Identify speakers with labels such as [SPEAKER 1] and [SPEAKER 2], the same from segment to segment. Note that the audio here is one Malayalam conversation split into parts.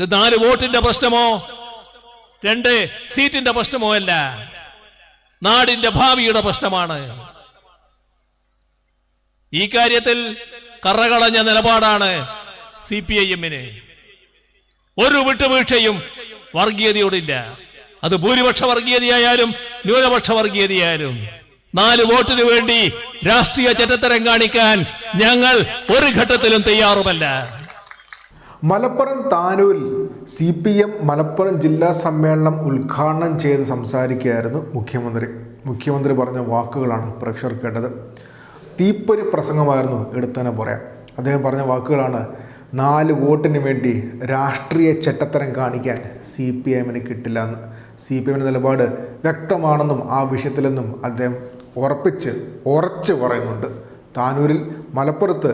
[SPEAKER 1] ഇത് നാല് വോട്ടിന്റെ പ്രശ്നമോ? രണ്ട് സീറ്റിന്റെ പ്രശ്നമോ അല്ല. നാടിന്റെ ഭാവിയുടെ പ്രശ്നമാണ്. ഈ കാര്യത്തിൽ കറകളഞ്ഞ നിലപാടാണ് സി പി ഐ എമ്മിന് ഒരു വിട്ടുവീഴ്ചയും വർഗീയതയോടില്ല. അത് ഭൂരിപക്ഷ വർഗീയതയായാലും ന്യൂനപക്ഷ വർഗീയതയായാലും. നാല് വോട്ടിന് വേണ്ടി രാഷ്ട്രീയ ചരിത്രം കാണിക്കാൻ ഞങ്ങൾ ഒരു ഘട്ടത്തിലും തയ്യാറുമല്ല.
[SPEAKER 2] മലപ്പുറം താനൂരിൽ സി പി എം മലപ്പുറം ജില്ലാ സമ്മേളനം ഉദ്ഘാടനം ചെയ്ത് സംസാരിക്കുകയായിരുന്നു മുഖ്യമന്ത്രി. മുഖ്യമന്ത്രി പറഞ്ഞ വാക്കുകളാണ് പ്രേക്ഷകർ കേട്ടത്. തീപ്പൊരി പ്രസംഗമായിരുന്നു എടുത്തന്നെ പറയാം അദ്ദേഹം പറഞ്ഞ വാക്കുകളാണ് നാല് വോട്ടിന് വേണ്ടി രാഷ്ട്രീയ ചട്ടത്തരം കാണിക്കാൻ സി പി എമ്മിന് കിട്ടില്ല എന്ന്. സി പി എമ്മിന്റെ നിലപാട് വ്യക്തമാണെന്നും ആ വിഷയത്തിലെന്നും അദ്ദേഹം ഉറപ്പിച്ച് ഉറച്ച് പറയുന്നുണ്ട്. താനൂരിൽ മലപ്പുറത്ത്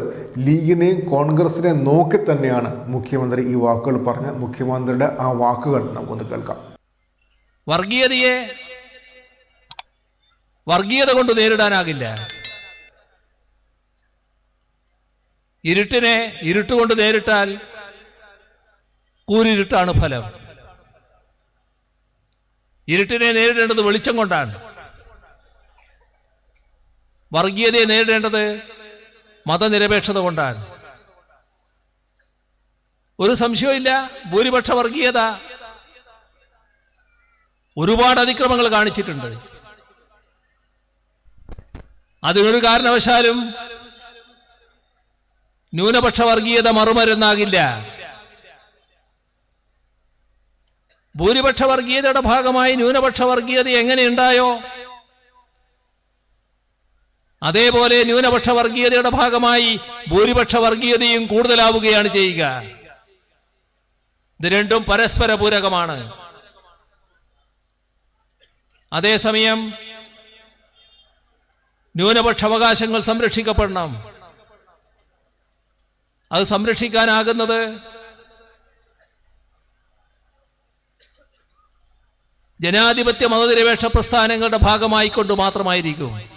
[SPEAKER 2] ലീഗിനെയും കോൺഗ്രസിനെയും നോക്കി തന്നെയാണ് മുഖ്യമന്ത്രി ഈ വാക്കുകൾ പറഞ്ഞ മുഖ്യമന്ത്രിയുടെ ആ വാക്കുകൾ നമുക്കൊന്ന് കേൾക്കാം.
[SPEAKER 1] വർഗീയതയെ വർഗീയത കൊണ്ട് നേരിടാനാകില്ല. ഇരുട്ടിനെ ഇരുട്ടുകൊണ്ട് നേരിട്ടാൽ കൂരിരുട്ടാണ് ഫലം. ഇരുട്ടിനെ നേരിടേണ്ടത് വെളിച്ചം കൊണ്ടാണ്. വർഗീയതയെ നേരിടേണ്ടത് മതനിരപേക്ഷത കൊണ്ടാണ്. ഒരു സംശയവുമില്ല ഭൂരിപക്ഷ വർഗീയത ഒരുപാട് അതിക്രമങ്ങൾ കാണിച്ചിട്ടുണ്ട്. അതിനൊരു കാരണവശാലും ന്യൂനപക്ഷ വർഗീയത മറുമരുന്നാകില്ല. ഭൂരിപക്ഷ വർഗീയതയുടെ ഭാഗമായി ന്യൂനപക്ഷ വർഗീയത എങ്ങനെയുണ്ടായോ അതേപോലെ ന്യൂനപക്ഷ വർഗീയതയുടെ ഭാഗമായി ഭൂരിപക്ഷ വർഗീയതയും കൂടുതലാവുകയാണ് ചെയ്യുക. ഇത് രണ്ടും പരസ്പര പൂരകമാണ് അതേസമയം ന്യൂനപക്ഷ അവകാശങ്ങൾ സംരക്ഷിക്കപ്പെടണം. അത് സംരക്ഷിക്കാനാകുന്നത് ജനാധിപത്യ മതനിരപേക്ഷ പ്രസ്ഥാനങ്ങളുടെ ഭാഗമായിക്കൊണ്ട് മാത്രമായിരിക്കും.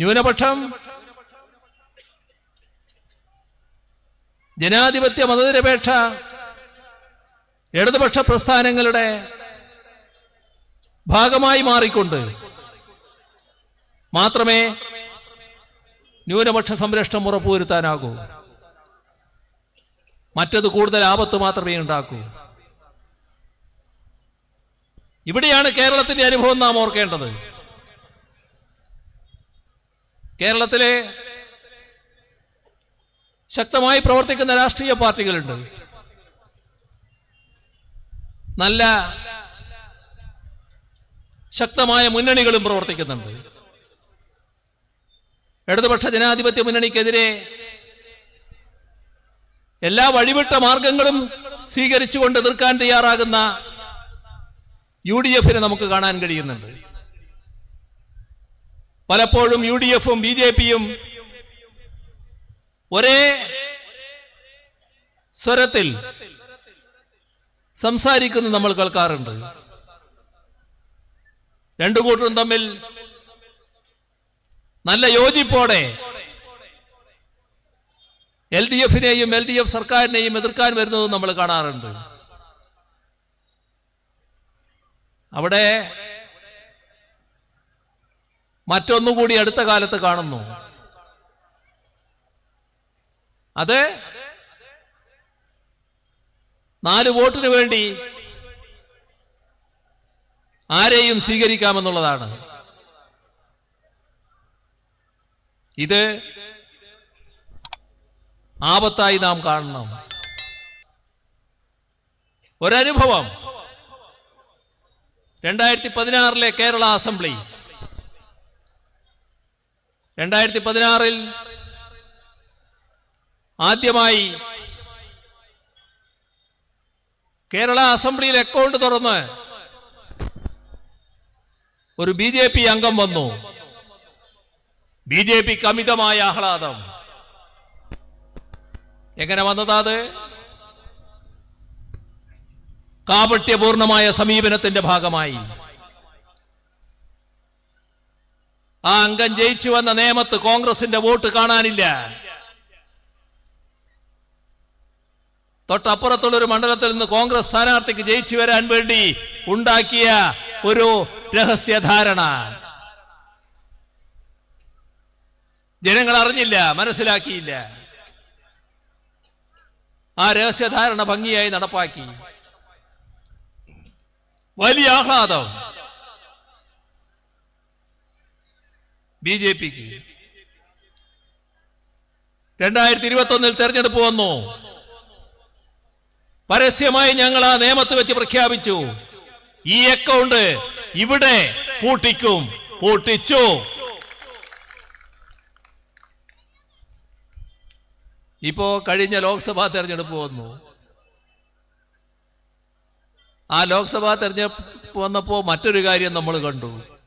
[SPEAKER 1] ന്യൂനപക്ഷം. ജനാധിപത്യ മതനിരപേക്ഷ. ഇടതുപക്ഷ പ്രസ്ഥാനങ്ങളുടെ ഭാഗമായി മാറിക്കൊണ്ട് മാത്രമേ ന്യൂനപക്ഷ സംരക്ഷണം ഉറപ്പുവരുത്താനാകൂ. മറ്റത് കൂടുതൽ ആപത്ത് മാത്രമേ ഉണ്ടാക്കൂ. ഇവിടെയാണ് കേരളത്തിന്റെ അനുഭവം നാം ഓർക്കേണ്ടത്. കേരളത്തിലെ ശക്തമായി പ്രവർത്തിക്കുന്ന രാഷ്ട്രീയ പാർട്ടികളുണ്ട്. നല്ല ശക്തമായ മുന്നണികളും പ്രവർത്തിക്കുന്നുണ്ട്. ഇടതുപക്ഷ ജനാധിപത്യ മുന്നണിക്കെതിരെ എല്ലാ വഴിവിട്ട മാർഗങ്ങളും സ്വീകരിച്ചുകൊണ്ട് എതിർക്കാൻ തയ്യാറാകുന്ന യു ഡി എഫിനെ നമുക്ക് കാണാൻ കഴിയുന്നുണ്ട്. പലപ്പോഴും യു ഡി എഫും ബി ജെ പിയും ഒരേ സ്വരത്തിൽ സംസാരിക്കുന്നത് നമ്മൾ കേൾക്കാറുണ്ട്. രണ്ടു കൂട്ടരും തമ്മിൽ നല്ല യോജിപ്പോടെ എൽ ഡി എഫിനെയും എൽ ഡി എഫ് സർക്കാരിനെയും എതിർക്കാൻ വരുന്നത് നമ്മൾ കാണാറുണ്ട്. അവിടെ മറ്റൊന്നുകൂടി അടുത്ത കാലത്ത് കാണുന്നു. അതെ? നാല് വോട്ടിന് വേണ്ടി ആരെയും സ്വീകരിക്കാമെന്നുള്ളതാണ്. ഇത് ആപത്തായി നാം കാണണം. ഒരനുഭവം. രണ്ടായിരത്തി പതിനാറിലെ കേരള അസംബ്ലി. രണ്ടായിരത്തി പതിനാറിൽ ആദ്യമായി കേരള അസംബ്ലിയിൽ അക്കൗണ്ട് തുറന്ന് ഒരു ബി ജെ പി അംഗം വന്നു. ബി ജെ പിക്ക് അമിതമായ ആഹ്ലാദം. എങ്ങനെ വന്നതാ അത്? കാപട്യപൂർണമായ സമീപനത്തിന്റെ ഭാഗമായി. ആ അംഗം ജയിച്ചു വന്ന നിയമത്ത് കോൺഗ്രസിന്റെ വോട്ട് കാണാനില്ല. തൊട്ടപ്പുറത്തുള്ള ഒരു മണ്ഡലത്തിൽ നിന്ന് കോൺഗ്രസ് സ്ഥാനാർത്ഥിക്ക് ജയിച്ചു വരാൻ വേണ്ടി ഉണ്ടാക്കിയ ഒരു രഹസ്യധാരണ ജനങ്ങൾ അറിഞ്ഞില്ല മനസ്സിലാക്കിയില്ല. ആ രഹസ്യധാരണ ഭംഗിയായി നടപ്പാക്കി. വലിയ ആഹ്ലാദം. ബി ജെ പിക്ക്. രണ്ടായിരത്തി ഇരുപത്തി ഒന്നിൽ തെരഞ്ഞെടുപ്പ് വന്നു. പരസ്യമായി ഞങ്ങൾ ആ നിയമത്ത് വെച്ച് പ്രഖ്യാപിച്ചു. ഈ അക്കൗണ്ട് ഇവിടെ പൂട്ടിക്കും. പൂട്ടിച്ചു. ഇപ്പോ കഴിഞ്ഞ ലോക്സഭാ തെരഞ്ഞെടുപ്പ് വന്നു. ആ ലോക്സഭാ തെരഞ്ഞെടുപ്പ് വന്നപ്പോ മറ്റൊരു കാര്യം നമ്മൾ കണ്ടു.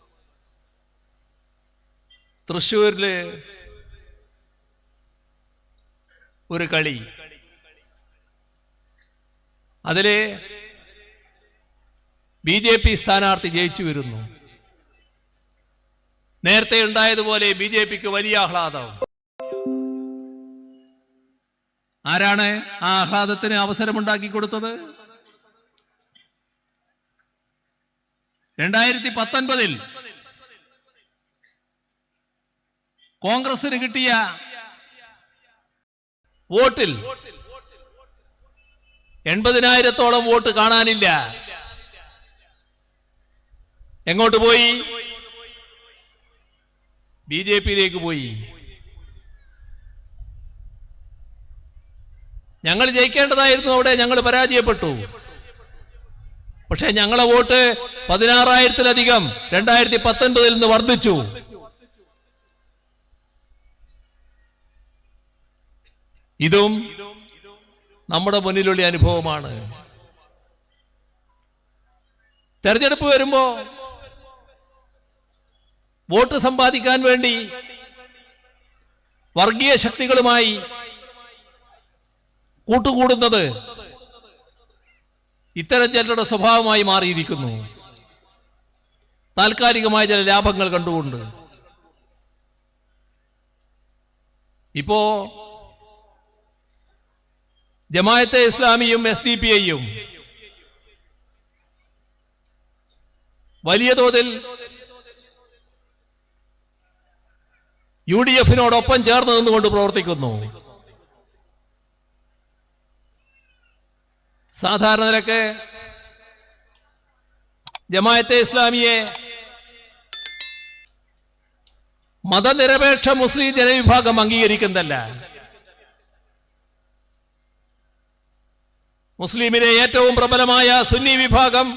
[SPEAKER 1] തൃശ്ശൂരിൽ ഒരു കളി. അതിലെ ബി ജെ പി സ്ഥാനാർത്ഥി ജയിച്ചു വരുന്നു. നേരത്തെ ഉണ്ടായതുപോലെ ബി ജെ പിക്ക് വലിയ ആഹ്ലാദം. ആരാണ് ആ ആഹ്ലാദത്തിന് അവസരമുണ്ടാക്കി കൊടുത്തത്? രണ്ടായിരത്തി പത്തൊൻപതിൽ കോൺഗ്രസിന് കിട്ടിയ വോട്ടിൽ എൺപതിനായിരത്തോളം വോട്ട് കാണാനില്ല. എങ്ങോട്ട് പോയി? ബി ജെ പിയിലേക്ക് പോയി. ഞങ്ങൾ ജയിക്കേണ്ടതായിരുന്നു അവിടെ ഞങ്ങൾ പരാജയപ്പെട്ടു. പക്ഷെ ഞങ്ങളെ വോട്ട് പതിനാറായിരത്തിലധികം രണ്ടായിരത്തി പത്തൊൻപതിൽ നിന്ന് വർദ്ധിച്ചു. ഇതും നമ്മുടെ മുന്നിലുള്ള അനുഭവമാണ്. തെരഞ്ഞെടുപ്പ് വരുമ്പോ വോട്ട് സമ്പാദിക്കാൻ വേണ്ടി വർഗീയ ശക്തികളുമായി കൂട്ടുകൂടുന്നത് ഇത്തരം ചിലരുടെ സ്വഭാവമായി മാറിയിരിക്കുന്നു. താൽക്കാലികമായ ചില ലാഭങ്ങൾ കണ്ടുകൊണ്ട്. ഇപ്പോ ജമായത്തെ ഇസ്ലാമിയും എസ് ഡി പി ഐയും വലിയ തോതിൽ യു ഡി എഫിനോടൊപ്പം ചേർന്ന് നിന്നുകൊണ്ട് പ്രവർത്തിക്കുന്നു. സാധാരണ നിലയ്ക്ക് ജമായത്തെ ഇസ്ലാമിയെ മതനിരപേക്ഷ മുസ്ലിം ജനവിഭാഗം അംഗീകരിക്കുന്നതല്ല. മുസ്ലിമിലെ ഏറ്റവും പ്രബലമായ സുന്നി വിഭാഗം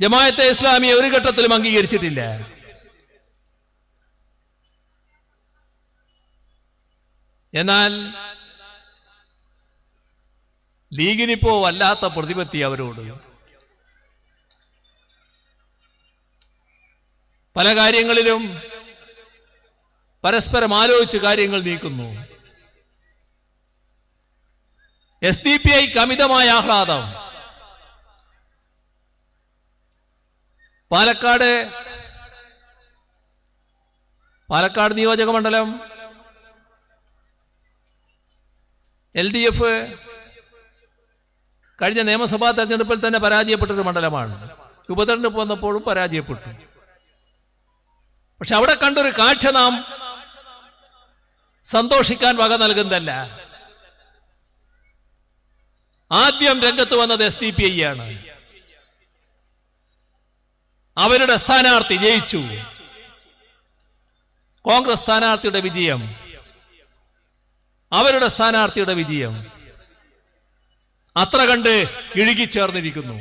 [SPEAKER 1] ജമായത്തെ ഇസ്ലാമിയെ ഒരു ഘട്ടത്തിലും അംഗീകരിച്ചിട്ടില്ല. എന്നാൽ ലീഗിനിപ്പോ വല്ലാത്ത പ്രതിപത്തി അവരോട്. പല കാര്യങ്ങളിലും പരസ്പരം ആലോചിച്ച് കാര്യങ്ങൾ നീക്കുന്നു. എസ് ഡി പി ഐക്ക് അമിതമായ ആഹ്ലാദം. പാലക്കാട് പാലക്കാട് നിയോജക മണ്ഡലം എൽ ഡി എഫ് കഴിഞ്ഞ നിയമസഭാ തെരഞ്ഞെടുപ്പിൽ തന്നെ പരാജയപ്പെട്ടൊരു മണ്ഡലമാണ്. ഉപതെരഞ്ഞെടുപ്പ് വന്നപ്പോഴും പരാജയപ്പെട്ടു. പക്ഷെ അവിടെ കണ്ടൊരു കാഴ്ച നാം സന്തോഷിക്കാൻ വക നൽകുന്നതല്ല. ആദ്യം രംഗത്ത് വന്നത് എസ് ഡി പി ഐ ആണ്. അവരുടെ സ്ഥാനാർത്ഥി ജയിച്ചു. കോൺഗ്രസ് സ്ഥാനാർത്ഥിയുടെ വിജയം. അവരുടെ സ്ഥാനാർത്ഥിയുടെ വിജയം. അത്ര കണ്ട് ഇഴുകിച്ചേർന്നിരിക്കുന്നു.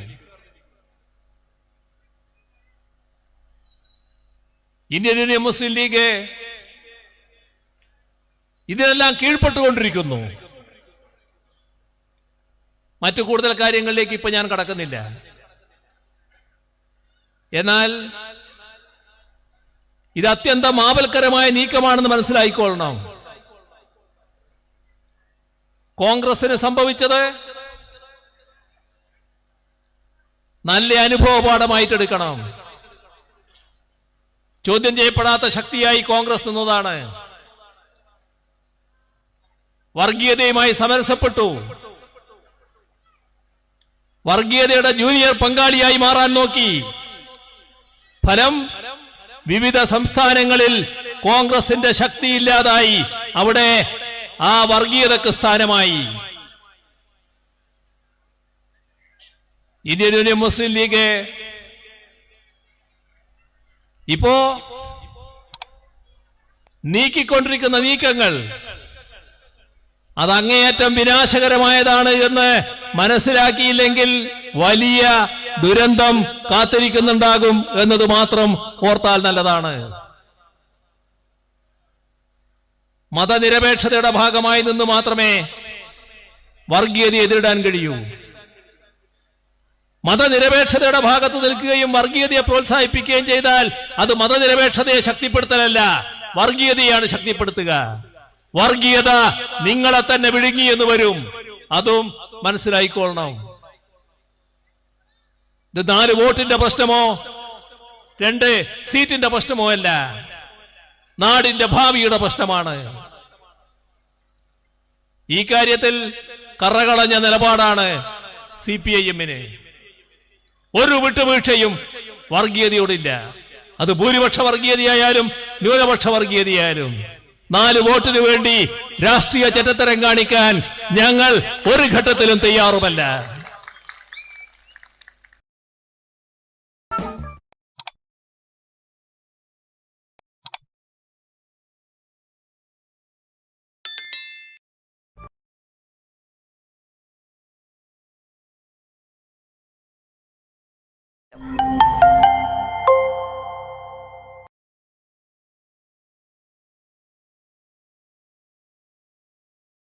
[SPEAKER 1] ഇന്ത്യൻ യൂണിയൻ മുസ്ലിം ലീഗ് ഇതിനെല്ലാം കീഴ്പ്പെട്ടുകൊണ്ടിരിക്കുന്നു. മറ്റു കൂടുതൽ കാര്യങ്ങളിലേക്ക് ഇപ്പൊ ഞാൻ കടക്കുന്നില്ല. എന്നാൽ ഇത് അത്യന്തം ആപൽക്കരമായ നീക്കമാണെന്ന് മനസ്സിലായിക്കൊള്ളണം. കോൺഗ്രസിന് സംഭവിച്ചത് നല്ല അനുഭവ പാഠമായിട്ടെടുക്കണം ചോദ്യം ചെയ്യപ്പെടാത്ത ശക്തിയായി കോൺഗ്രസ് നിന്നതാണ്. വർഗീയതയുമായി സമരസപ്പെട്ടു. വർഗീയതയുടെ ജൂനിയർ പങ്കാളിയായി മാറാൻ നോക്കി. ഫലം വിവിധ സംസ്ഥാനങ്ങളിൽ കോൺഗ്രസിന്റെ ശക്തിയില്ലാതായി. അവിടെ ആ വർഗീയതക്ക് സ്ഥാനമായി. ഇന്ത്യൻ യൂണിയൻ മുസ്ലിം ലീഗ് ഇപ്പോ നീക്കിക്കൊണ്ടിരിക്കുന്ന നീക്കങ്ങൾ അത് അങ്ങേയറ്റം വിനാശകരമായതാണ് എന്ന് മനസ്സിലാക്കിയില്ലെങ്കിൽ വലിയ ദുരന്തം കാത്തിരിക്കുന്നുണ്ടാകും എന്നത് മാത്രം ഓർത്താൽ നല്ലതാണ്. മതനിരപേക്ഷതയുടെ ഭാഗമായി നിന്ന് മാത്രമേ വർഗീയതയെ എതിരിടാൻ കഴിയൂ. മതനിരപേക്ഷതയുടെ ഭാഗത്ത് നിൽക്കുകയും വർഗീയതയെ പ്രോത്സാഹിപ്പിക്കുകയും ചെയ്താൽ അത് മതനിരപേക്ഷതയെ ശക്തിപ്പെടുത്തലല്ല വർഗീയതയാണ് ശക്തിപ്പെടുത്തുക. വർഗീയത നിങ്ങളെ തന്നെ വിഴുങ്ങി എന്ന് വരും. അതും മനസ്സിലായിക്കൊള്ളണം. ഇത് നാല് വോട്ടിന്റെ പ്രശ്നമോ? രണ്ട് സീറ്റിന്റെ പ്രശ്നമോ അല്ല. നാടിന്റെ ഭാവിയുടെ പ്രശ്നമാണ്. ഈ കാര്യത്തിൽ കറകളഞ്ഞ നിലപാടാണ് സി പി ഐ എമ്മിന് ഒരു വിട്ടുവീഴ്ചയും വർഗീയതയോടില്ല. അത് ഭൂരിപക്ഷ വർഗീയതയായാലും ന്യൂനപക്ഷ വർഗീയതയായാലും. നാല് വോട്ടിന് വേണ്ടി രാഷ്ട്രീയ ചരിത്രം കാണിക്കാൻ ഞങ്ങൾ ഒരു ഘട്ടത്തിലും തയ്യാറുമല്ല.